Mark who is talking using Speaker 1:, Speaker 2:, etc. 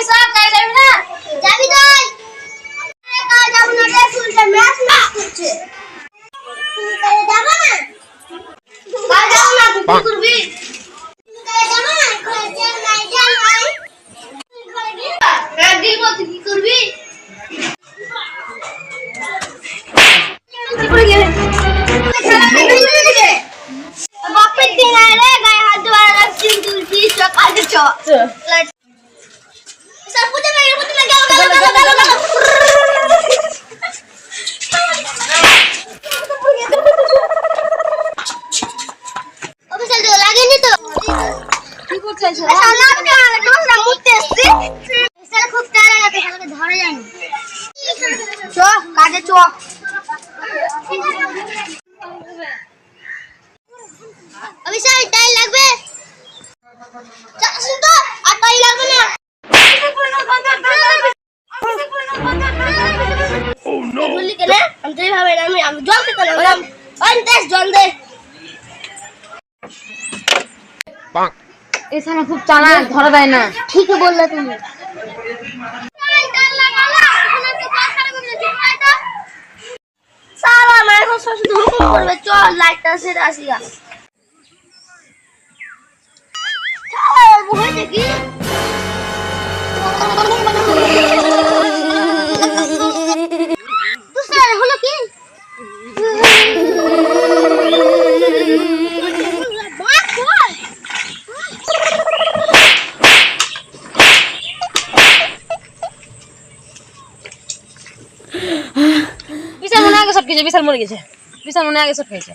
Speaker 1: যাবি সব তাই যাবি না? যাবি তাই কাল যাব না রে ফুলটা ম্যাচ ম্যাচ
Speaker 2: করছে। তুমি
Speaker 1: কাল যাব না? কাল যাব না তুই করবি? Let's খুব টায়ার ধরে যায়নি চ কাজে চ। অফিসার টাইল লাগবে? তো আর টাইল লাগবে না। বললি কেন? আমি তো এইভাবে না, আমি আমি জল খেতে লাগলাম। ওই জল দে।
Speaker 2: সামনে খুব চানা ধরা দেয় না।
Speaker 1: ঠিকই বললে তুমি। এখন চল লাইটটা সেরে আসি গা।
Speaker 2: বিশাল মনে আগে সব খেয়েছে বিশাল মরে গেছে। বিশাল মনে আগে সব খেয়েছে।